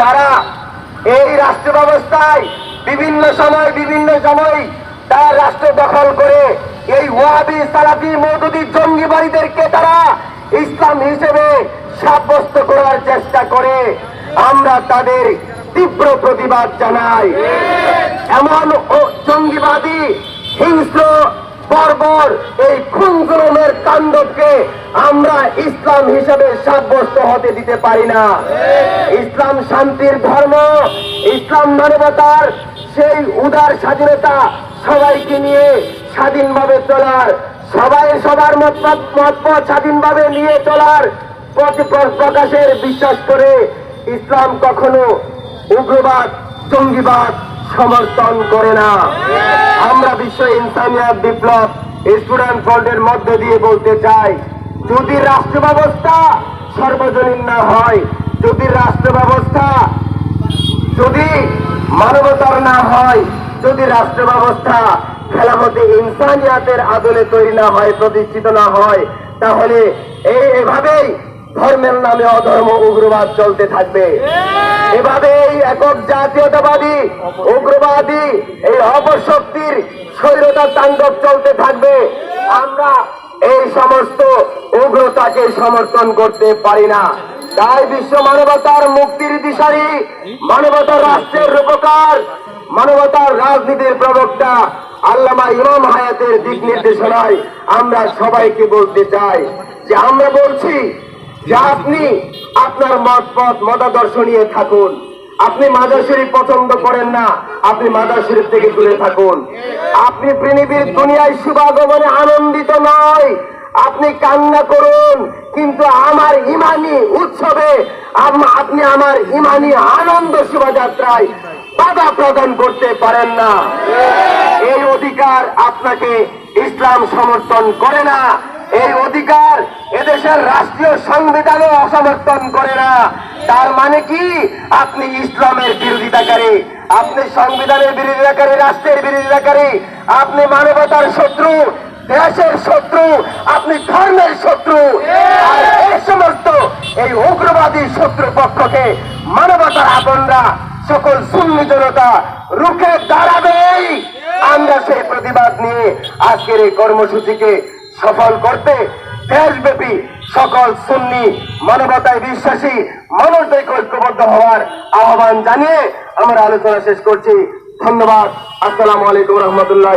যারা এই রাষ্ট্র ব্যবস্থায় বিভিন্ন সময় বিভিন্ন সময় তার রাষ্ট্র দখল করে এই ওয়াবি সালাফি মৌদুদি জঙ্গিবাড়িদেরকে তারা ইসলাম হিসেবে সাব্যস্ত করার চেষ্টা করে, আমরা তাদের তীব্র প্রতিবাদ জানাই। এমন জঙ্গিবাদী, হিংস্র বর্বর এই খুনগুলমের কাণ্ডকে আমরা ইসলাম হিসেবে সাব্যস্ত হতে দিতে পারি না। ইসলাম শান্তির ধর্ম, ইসলাম মানবতার সেই উদার স্বাধীনতা সবাইকে নিয়ে স্বাধীনভাবে চলার, সবাই সবার মত মত স্বাধীনভাবে নিয়ে চলার প্রকাশের বিশ্বাস করে ইসলাম কখনো উগ্রবাদ, জঙ্গিবাদ সমর্থন করে না। আমরা বিশ্ব ইনসানিয়াত বিপ্লব স্টুডেন্ট ফ্রন্টের মধ্য দিয়ে বলতে চাই যদি রাষ্ট্র ব্যবস্থা সর্বজনীন না হয় যদি রাষ্ট্র ব্যবস্থা যদি মানবতার না হয় যদি রাষ্ট্র ব্যবস্থা খেলামতে ইনসানিয়াতের আদলে তৈরি না হয় প্রতিষ্ঠিত না হয় তাহলে এই এভাবেই ধর্মের নামে অধর্ম উগ্রবাদ চলতে থাকবে। একক জাতীয়তাবাদী, উগ্রবাদী, এই অপশক্তির স্বৈরতা তাণ্ডব চলতে থাকবে। আমরা এই সমস্ত উগ্রতাকে সমর্থন করতে পারি না। তাই বিশ্ব মানবতার মুক্তির দিশারি মানবতার রাষ্ট্রের রূপকার মানবতার রাজনীতির প্রবক্তা আল্লামা ইমাম হায়াতের দিক নির্দেশনায় আমরা সবাইকে বলতে চাই যে আমরা বলছি যে আপনি আপনার মত পথ মতাদর্শ নিয়ে থাকুন। আপনি মাদার শরীফ পছন্দ করেন না, আপনি মাদার শরীফ থেকে দূরে থাকুন। আপনি পৃথিবীর দুনিয়ায় শুভাগমনে আনন্দিত নয়, আপনি কান্না করুন, কিন্তু আমার ইমানি উৎসবে আপনি আমার ইমানি আনন্দ শোভাযাত্রায় বাধা প্রদান করতে পারেন না। এই অধিকার আপনাকে ইসলাম সমর্থন করে না, এই অধিকার এদেশের রাষ্ট্রীয় সংবিধানও অসমর্থন করে না। তার মানে কি? আপনি ইসলামের বিরোধিতাকারী, আপনি সংবিধানের বিরোধিতাকারী, রাষ্ট্রের বিরোধিতাকারী, আপনি মানবতার শত্রু, দেশের শত্রু, আপনি ধর্মের শত্রু। এই সমস্ত এই উগ্রবাদী শত্রু পক্ষকে মানবতার আপনরা সকল সুন্নি জনতা রুখে দাঁড়াবেই আমরা সেই প্রতিবাদ নিয়ে আজকের এই কর্মসূচিকে সফল করতে দেশব্যাপী সকল সুন্নি মানবতায় বিশ্বাসী মানুষদের ঐক্যবদ্ধ হওয়ার আহ্বান জানিয়ে আমরা আলোচনা শেষ করছি। ধন্যবাদ। আসসালামু আলাইকুম রহমতুল্লাহ